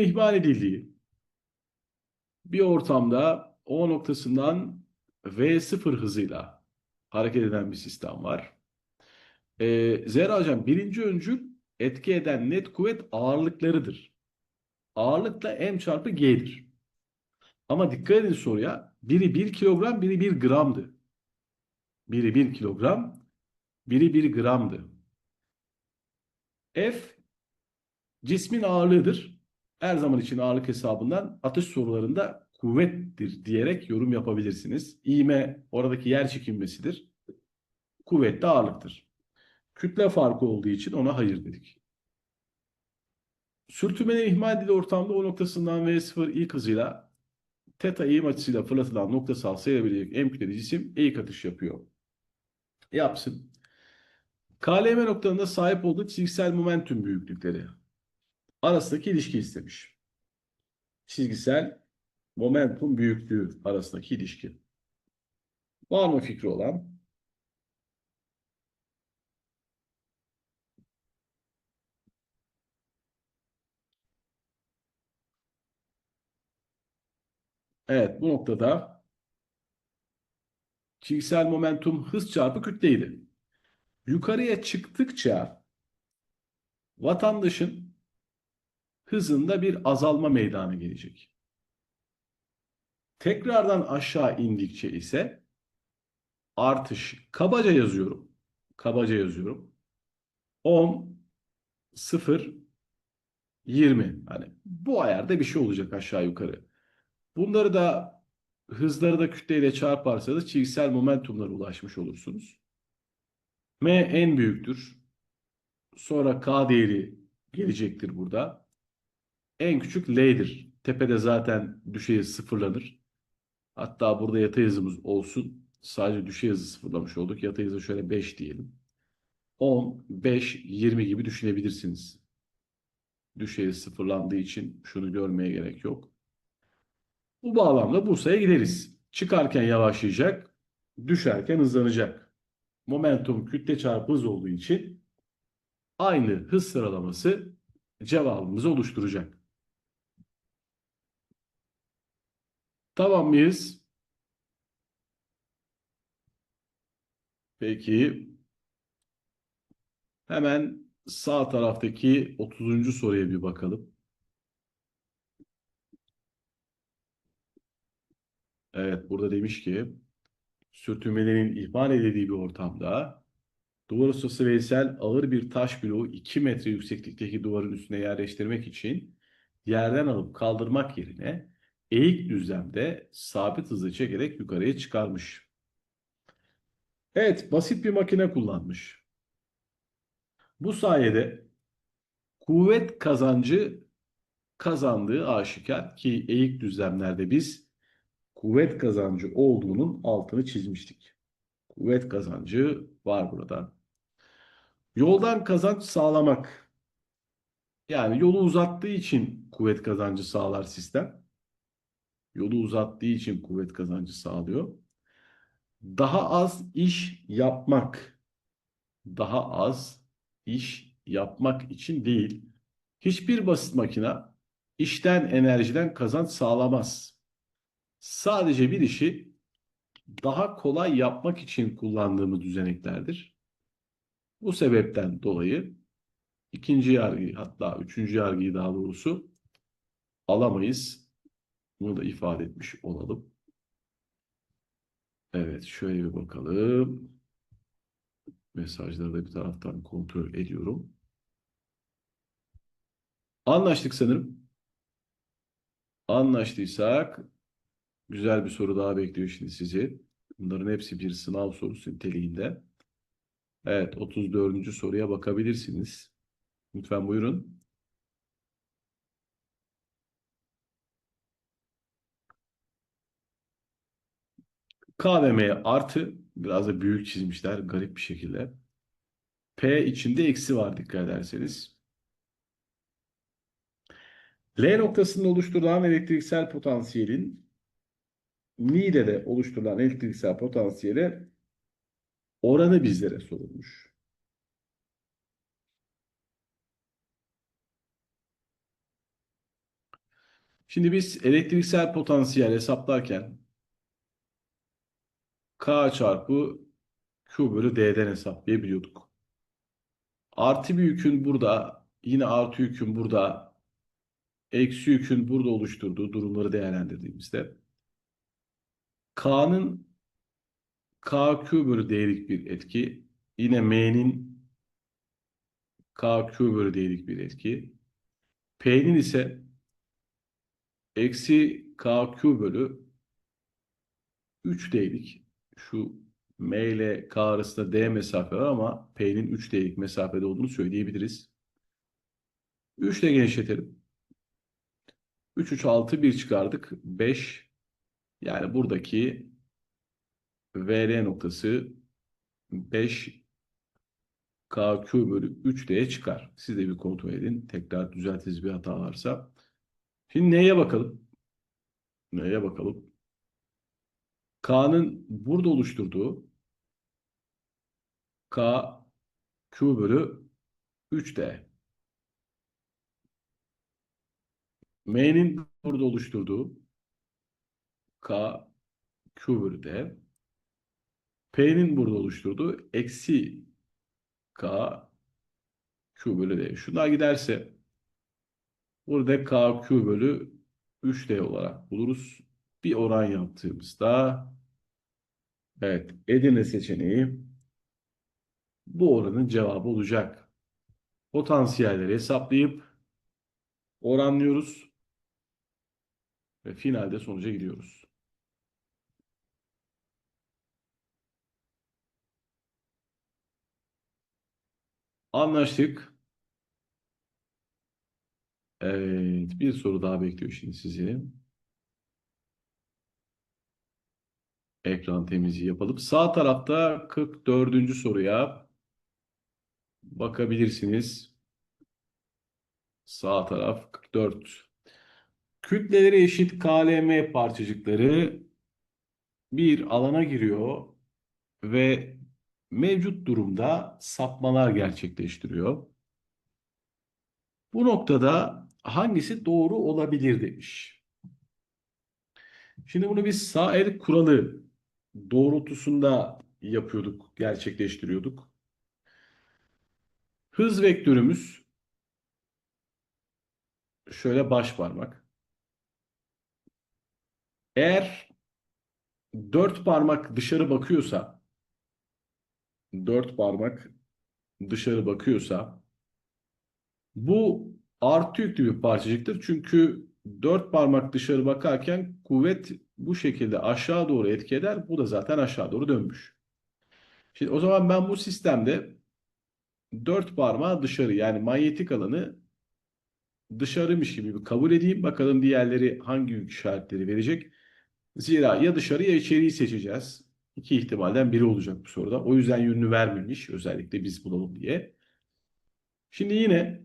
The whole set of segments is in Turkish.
ihmal edildiği bir ortamda O noktasından V0 hızıyla hareket eden bir sistem var. Ee, Zehra Hocam birinci öncül etki eden net kuvvet ağırlıklarıdır. Ağırlıkla M çarpı G'dir. Ama dikkat edin soruya. Biri 1 kilogram, biri 1 gramdı. Biri 1 kilogram, biri 1 gramdı. F cismin ağırlığıdır. Her zaman için ağırlık hesabından atış sorularında kuvvettir diyerek yorum yapabilirsiniz. İğme oradaki yer çekilmesidir. Kuvvet de ağırlıktır. Kütle farkı olduğu için ona hayır dedik. Sürtünmenin ihmal edildiği ortamda o noktasından V0 ilk hızıyla teta eğim açısıyla fırlatılan noktasal sayılabilecek M kütleli cisim eğik atış yapıyor. Yapsın. KLM noktalarında sahip olduğu çizgisel momentum büyüklükleri arasındaki ilişki istemiş. Çizgisel momentum büyüklüğü arasındaki ilişki. Var mı fikri olan? Evet bu noktada çizgisel momentum hız çarpı kütleydi. Yukarıya çıktıkça vatandaşın hızında bir azalma meydana gelecek. Tekrardan aşağı indikçe ise artış kabaca yazıyorum. Kabaca yazıyorum. 10 0 20 hani bu ayarda bir şey olacak aşağı yukarı. Bunları da hızları da kütleyle çarparsanız çizgisel momentumlara ulaşmış olursunuz. M en büyüktür. Sonra K değeri gelecektir burada. En küçük L'dir. Tepede zaten düşey hız sıfırlanır. Hatta burada yatay hızımız olsun. Sadece düşey hızı sıfırlamış olduk. Yatay hızı şöyle 5 diyelim. 10, 5, 20 gibi düşünebilirsiniz. Düşey hız sıfırlandığı için şunu görmeye gerek yok. Bu bağlamda Bursa'ya gideriz. Çıkarken yavaşlayacak, düşerken hızlanacak. Momentum kütle çarpı hız olduğu için aynı hız sıralaması cevabımızı oluşturacak. Tamam mıyız? Peki. Hemen sağ taraftaki 30. soruya bir bakalım. Evet, burada demiş ki sürtünmelerin ihmal edildiği bir ortamda duvar ustası Veysel ağır bir taş bloğu 2 metre yükseklikteki duvarın üstüne yerleştirmek için yerden alıp kaldırmak yerine eğik düzlemde sabit hızla çekerek yukarıya çıkarmış. Evet, basit bir makine kullanmış. Bu sayede kuvvet kazancı kazandığı aşikar ki eğik düzlemlerde biz kuvvet kazancı olduğunun altını çizmiştik. Kuvvet kazancı var burada. Yoldan kazanç sağlamak. Yani yolu uzattığı için kuvvet kazancı sağlar sistem. Yolu uzattığı için kuvvet kazancı sağlıyor. Daha az iş yapmak. Daha az iş yapmak için değil. Hiçbir basit makina işten enerjiden kazanç sağlamaz sadece bir işi daha kolay yapmak için kullandığımız düzeneklerdir. Bu sebepten dolayı ikinci yargıyı hatta üçüncü yargıyı daha doğrusu alamayız. Bunu da ifade etmiş olalım. Evet şöyle bir bakalım. Mesajları da bir taraftan kontrol ediyorum. Anlaştık sanırım. Anlaştıysak Güzel bir soru daha bekliyor şimdi sizi. Bunların hepsi bir sınav sorusu niteliğinde. Evet 34. soruya bakabilirsiniz. Lütfen buyurun. KVM artı biraz da büyük çizmişler garip bir şekilde. P içinde eksi var dikkat ederseniz. L noktasında oluşturulan elektriksel potansiyelin midede oluşturulan elektriksel potansiyele oranı bizlere sorulmuş. Şimdi biz elektriksel potansiyel hesaplarken K çarpı Q bölü D'den hesaplayabiliyorduk. Artı bir yükün burada, yine artı yükün burada, eksi yükün burada oluşturduğu durumları değerlendirdiğimizde K'nın KQ bölü D'lik bir etki, yine M'nin KQ bölü D'lik bir etki, P'nin ise eksi KQ bölü 3D'lik şu M ile K arasında D mesafe var ama P'nin 3D'lik mesafede olduğunu söyleyebiliriz. 3 ile genişletelim. 3, 3, 6, 1 çıkardık. 5. Yani buradaki VR noktası 5 KQ bölü 3D'ye çıkar. Siz de bir kontrol edin. Tekrar düzeltiniz bir hata varsa. Şimdi neye bakalım? Neye bakalım? K'nın burada oluşturduğu K Q bölü 3D. M'nin burada oluşturduğu K Q bölü D. P'nin burada oluşturduğu eksi K Q bölü D. Şunlar giderse burada K Q bölü 3D olarak buluruz. Bir oran yaptığımızda evet Edirne seçeneği bu oranın cevabı olacak. Potansiyelleri hesaplayıp oranlıyoruz ve finalde sonuca gidiyoruz. Anlaştık. Evet, bir soru daha bekliyor şimdi sizi. Ekran temizliği yapalım. Sağ tarafta 44. soruya bakabilirsiniz. Sağ taraf 44. Kütleleri eşit KLM parçacıkları bir alana giriyor ve mevcut durumda sapmalar gerçekleştiriyor. Bu noktada hangisi doğru olabilir demiş. Şimdi bunu biz sağ el kuralı doğrultusunda yapıyorduk, gerçekleştiriyorduk. Hız vektörümüz şöyle baş parmak. Eğer dört parmak dışarı bakıyorsa dört parmak dışarı bakıyorsa bu artı yüklü bir parçacıktır. Çünkü dört parmak dışarı bakarken kuvvet bu şekilde aşağı doğru etki eder. Bu da zaten aşağı doğru dönmüş. Şimdi o zaman ben bu sistemde dört parmağı dışarı yani manyetik alanı dışarıymış gibi bir kabul edeyim. Bakalım diğerleri hangi yük işaretleri verecek. Zira ya dışarı ya içeriği seçeceğiz. İki ihtimalden biri olacak bu soruda. O yüzden yönünü vermemiş. Özellikle biz bulalım diye. Şimdi yine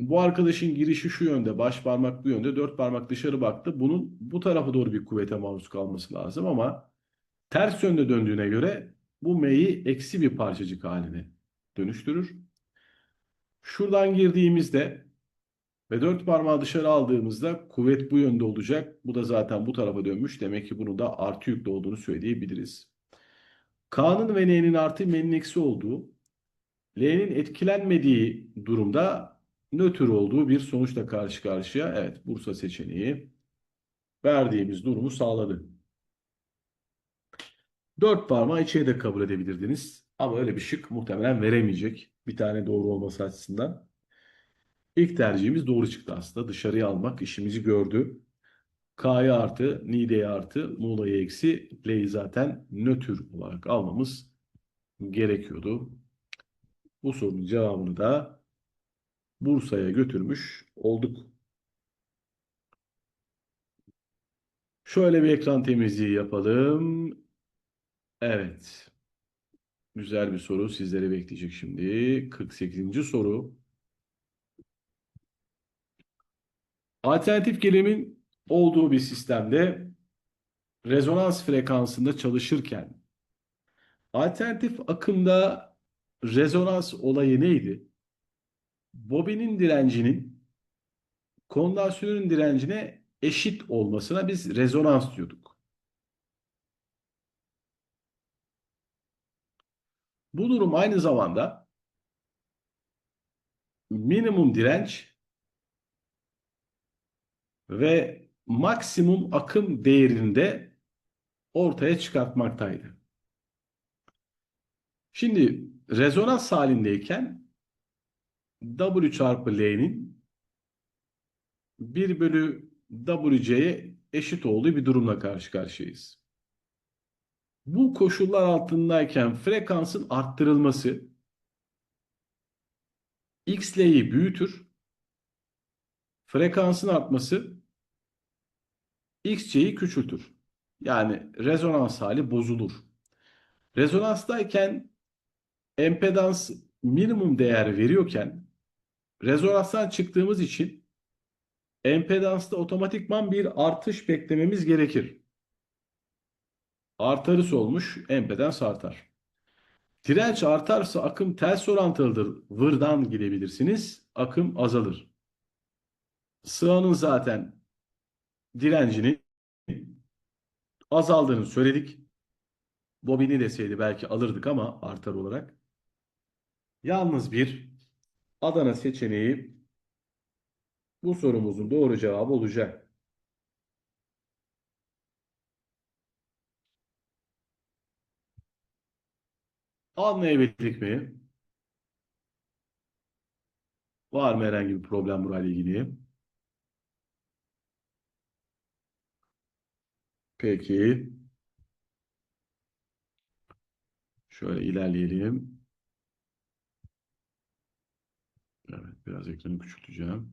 bu arkadaşın girişi şu yönde, baş parmak bu yönde, dört parmak dışarı baktı. Bunun bu tarafa doğru bir kuvvete maruz kalması lazım ama ters yönde döndüğüne göre bu M'yi eksi bir parçacık haline dönüştürür. Şuradan girdiğimizde ve dört parmağı dışarı aldığımızda kuvvet bu yönde olacak. Bu da zaten bu tarafa dönmüş. Demek ki bunu da artı yüklü olduğunu söyleyebiliriz. K'nın ve N'nin artı M'nin eksi olduğu, L'nin etkilenmediği durumda nötr olduğu bir sonuçla karşı karşıya. Evet, Bursa seçeneği verdiğimiz durumu sağladı. Dört parmağı içeri de kabul edebilirdiniz. Ama öyle bir şık muhtemelen veremeyecek. Bir tane doğru olması açısından. İlk tercihimiz doğru çıktı aslında. Dışarıya almak işimizi gördü. K'ya artı, Niğde'ye artı, Muğla'ya eksi, L'yi zaten nötr olarak almamız gerekiyordu. Bu sorunun cevabını da Bursa'ya götürmüş olduk. Şöyle bir ekran temizliği yapalım. Evet. Güzel bir soru sizlere bekleyecek şimdi. 48. soru. Alternatif gerilimin olduğu bir sistemde rezonans frekansında çalışırken alternatif akımda rezonans olayı neydi? Bobinin direncinin kondansatörün direncine eşit olmasına biz rezonans diyorduk. Bu durum aynı zamanda minimum direnç ve maksimum akım değerinde ortaya çıkartmaktaydı. Şimdi rezonans halindeyken W çarpı L'nin 1 bölü WC'ye eşit olduğu bir durumla karşı karşıyayız. Bu koşullar altındayken frekansın arttırılması XL'yi büyütür. Frekansın artması XC'yi küçültür. Yani rezonans hali bozulur. Rezonanstayken empedans minimum değer veriyorken rezonanstan çıktığımız için empedansta otomatikman bir artış beklememiz gerekir. Artarısı olmuş empedans artar. Direnç artarsa akım ters orantılıdır. Vırdan gidebilirsiniz. Akım azalır. Sığanın zaten direncini azaldığını söyledik. Bobini deseydi belki alırdık ama artar olarak. Yalnız bir Adana seçeneği bu sorumuzun doğru cevabı olacak. Anlayabildik mi? Var mı herhangi bir problem burayla ilgili? Peki. Şöyle ilerleyelim. Evet, biraz ekranı küçülteceğim.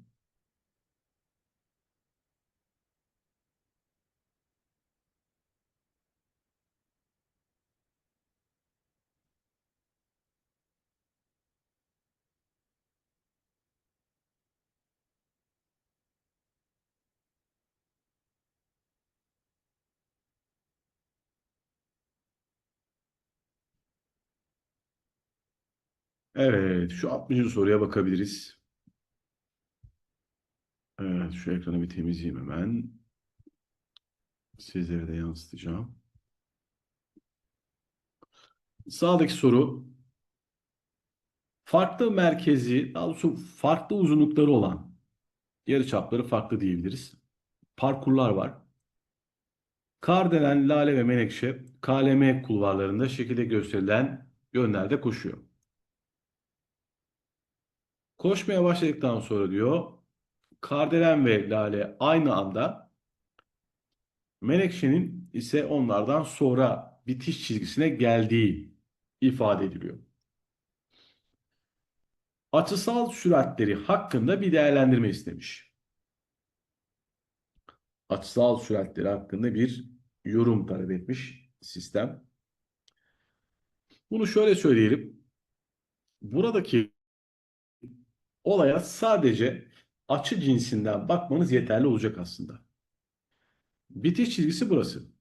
Evet, şu 60. soruya bakabiliriz. Evet, şu ekranı bir temizleyeyim hemen. Sizlere de yansıtacağım. Sağdaki soru farklı merkezi, daha doğrusu farklı uzunlukları olan yarıçapları farklı diyebiliriz. Parkurlar var. Kardelen, Lale ve Menekşe KLM kulvarlarında şekilde gösterilen yönlerde koşuyor. Koşmaya başladıktan sonra diyor Kardelen ve Lale aynı anda Menekşe'nin ise onlardan sonra bitiş çizgisine geldiği ifade ediliyor. Açısal süratleri hakkında bir değerlendirme istemiş. Açısal süratleri hakkında bir yorum talep etmiş sistem. Bunu şöyle söyleyelim. Buradaki olaya sadece açı cinsinden bakmanız yeterli olacak aslında. Bitiş çizgisi burası.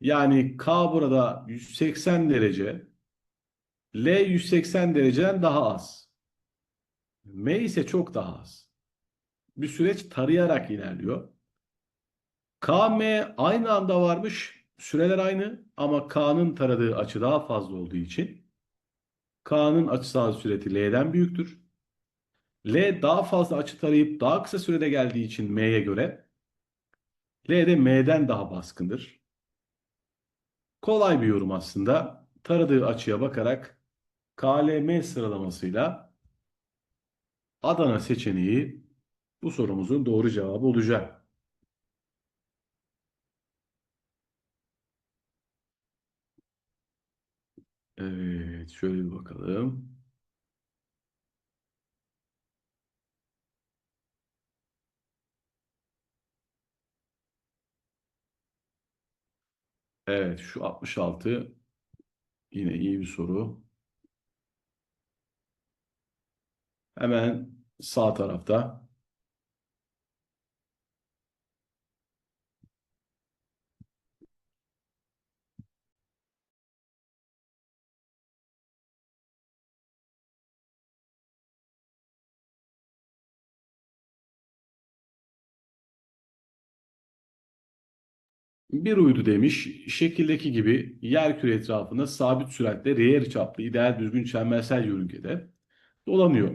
Yani K burada 180 derece, L 180 dereceden daha az. M ise çok daha az. Bir süreç tarayarak ilerliyor. K, M aynı anda varmış. Süreler aynı ama K'nın taradığı açı daha fazla olduğu için K'nın açısal süreti L'den büyüktür. L daha fazla açı tarayıp daha kısa sürede geldiği için M'ye göre L de M'den daha baskındır. Kolay bir yorum aslında. Taradığı açıya bakarak KLM sıralamasıyla Adana seçeneği bu sorumuzun doğru cevabı olacak. Evet, şöyle bir bakalım. Evet, şu 66 yine iyi bir soru. Hemen sağ tarafta Bir uydu demiş, şekildeki gibi yerküre etrafında sabit süratle reel çaplı ideal düzgün çembersel yörüngede dolanıyor.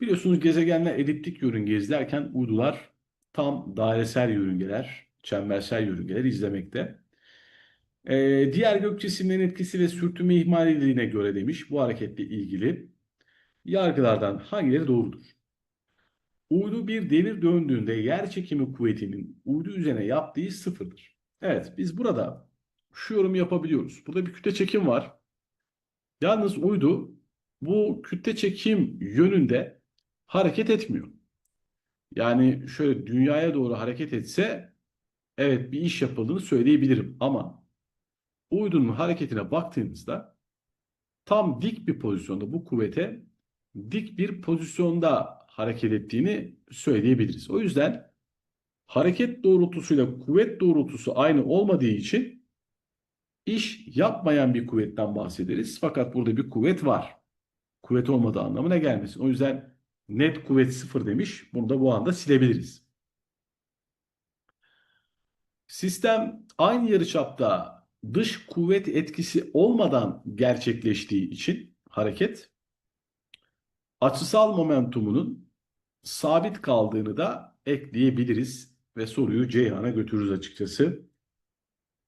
Biliyorsunuz gezegenler eliptik yörünge izlerken uydular tam dairesel yörüngeler, çembersel yörüngeler izlemekte. Ee, diğer gök cisimlerin etkisi ve sürtünme ihmaliliğine göre demiş bu hareketle ilgili yargılardan hangileri doğrudur? Uydu bir devir döndüğünde yer çekimi kuvvetinin uydu üzerine yaptığı sıfırdır. Evet biz burada şu yorum yapabiliyoruz. Burada bir kütle çekim var. Yalnız uydu bu kütle çekim yönünde hareket etmiyor. Yani şöyle dünyaya doğru hareket etse evet bir iş yapıldığını söyleyebilirim ama uydunun hareketine baktığınızda tam dik bir pozisyonda bu kuvvete dik bir pozisyonda hareket ettiğini söyleyebiliriz. O yüzden hareket doğrultusuyla kuvvet doğrultusu aynı olmadığı için iş yapmayan bir kuvvetten bahsederiz. Fakat burada bir kuvvet var. Kuvvet olmadığı anlamına gelmesin. O yüzden net kuvvet sıfır demiş. Bunu da bu anda silebiliriz. Sistem aynı yarıçapta dış kuvvet etkisi olmadan gerçekleştiği için hareket açısal momentumunun sabit kaldığını da ekleyebiliriz ve soruyu Ceyhan'a götürürüz açıkçası.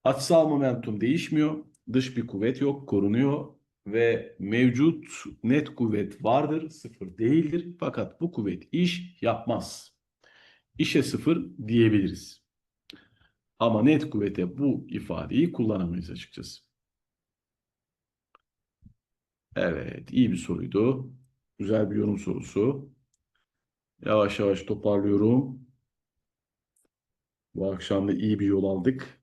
Açısal momentum değişmiyor. Dış bir kuvvet yok, korunuyor ve mevcut net kuvvet vardır, sıfır değildir. Fakat bu kuvvet iş yapmaz. İşe sıfır diyebiliriz. Ama net kuvvete bu ifadeyi kullanamayız açıkçası. Evet, iyi bir soruydu. Güzel bir yorum sorusu. Yavaş yavaş toparlıyorum. Bu akşam da iyi bir yol aldık.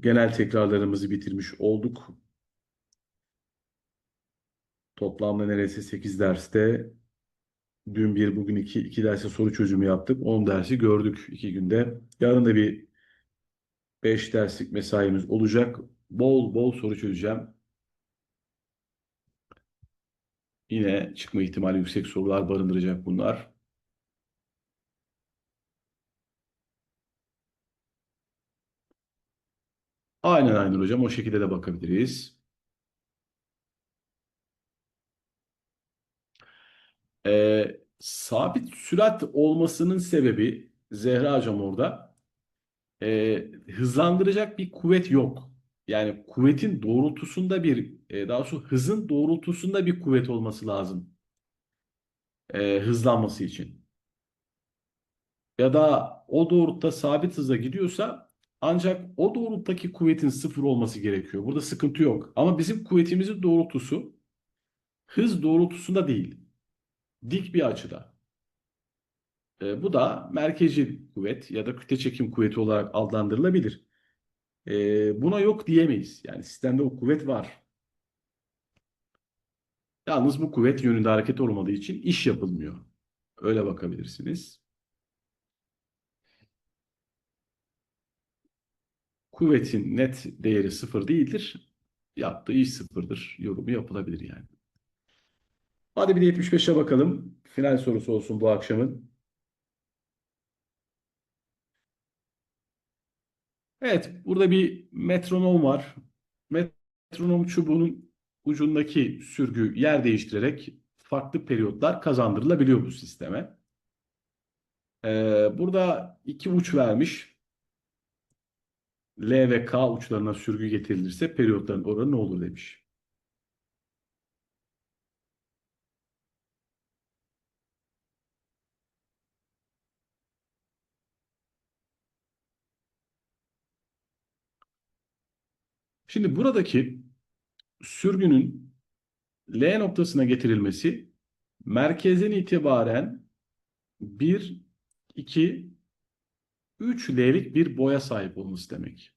Genel tekrarlarımızı bitirmiş olduk. Toplamda neredeyse 8 derste dün bir bugün iki, iki derse soru çözümü yaptık. 10 dersi gördük iki günde. Yarın da bir 5 derslik mesaimiz olacak. Bol bol soru çözeceğim. Yine çıkma ihtimali yüksek sorular barındıracak bunlar. Aynen aynen hocam o şekilde de bakabiliriz. Ee, sabit sürat olmasının sebebi Zehra hocam orada e, hızlandıracak bir kuvvet yok. Yani kuvvetin doğrultusunda bir e, daha doğrusu hızın doğrultusunda bir kuvvet olması lazım. E, hızlanması için. Ya da o doğrultuda sabit hızla gidiyorsa ancak o doğrultudaki kuvvetin sıfır olması gerekiyor. Burada sıkıntı yok. Ama bizim kuvvetimizin doğrultusu hız doğrultusunda değil. Dik bir açıda. E, bu da merkezi kuvvet ya da kütle çekim kuvveti olarak adlandırılabilir. E, buna yok diyemeyiz. Yani sistemde o kuvvet var. Yalnız bu kuvvet yönünde hareket olmadığı için iş yapılmıyor. Öyle bakabilirsiniz. Kuvvetin net değeri sıfır değildir. Yaptığı iş sıfırdır. Yorumu yapılabilir yani. Hadi bir de 75'e bakalım. Final sorusu olsun bu akşamın. Evet, burada bir metronom var. Metronom çubuğunun ucundaki sürgü yer değiştirerek farklı periyotlar kazandırılabiliyor bu sisteme. Ee, burada iki uç vermiş. L ve K uçlarına sürgü getirilirse periyotların oranı ne olur demiş. Şimdi buradaki sürgünün L noktasına getirilmesi merkezden itibaren 1, 2, 3 L'lik bir boya sahip olması demek.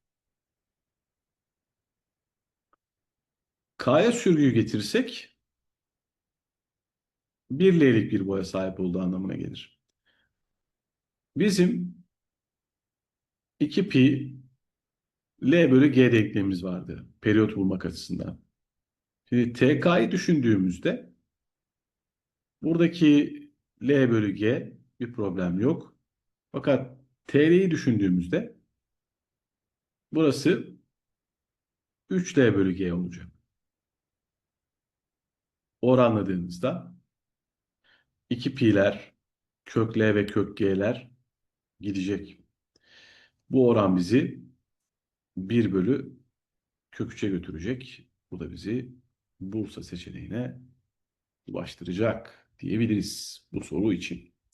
K'ya sürgüyü getirirsek 1 L'lik bir boya sahip olduğu anlamına gelir. Bizim 2 pi L bölü G denklemimiz vardı. Periyot bulmak açısından. Şimdi TK'yı düşündüğümüzde buradaki L bölü G bir problem yok. Fakat TL'yi düşündüğümüzde burası 3L bölü G olacak. Oranladığımızda 2 pi'ler, kök L ve kök G'ler gidecek. Bu oran bizi 1 bölü kök 3'e götürecek. Bu da bizi Bursa seçeneğine ulaştıracak diyebiliriz bu soru için.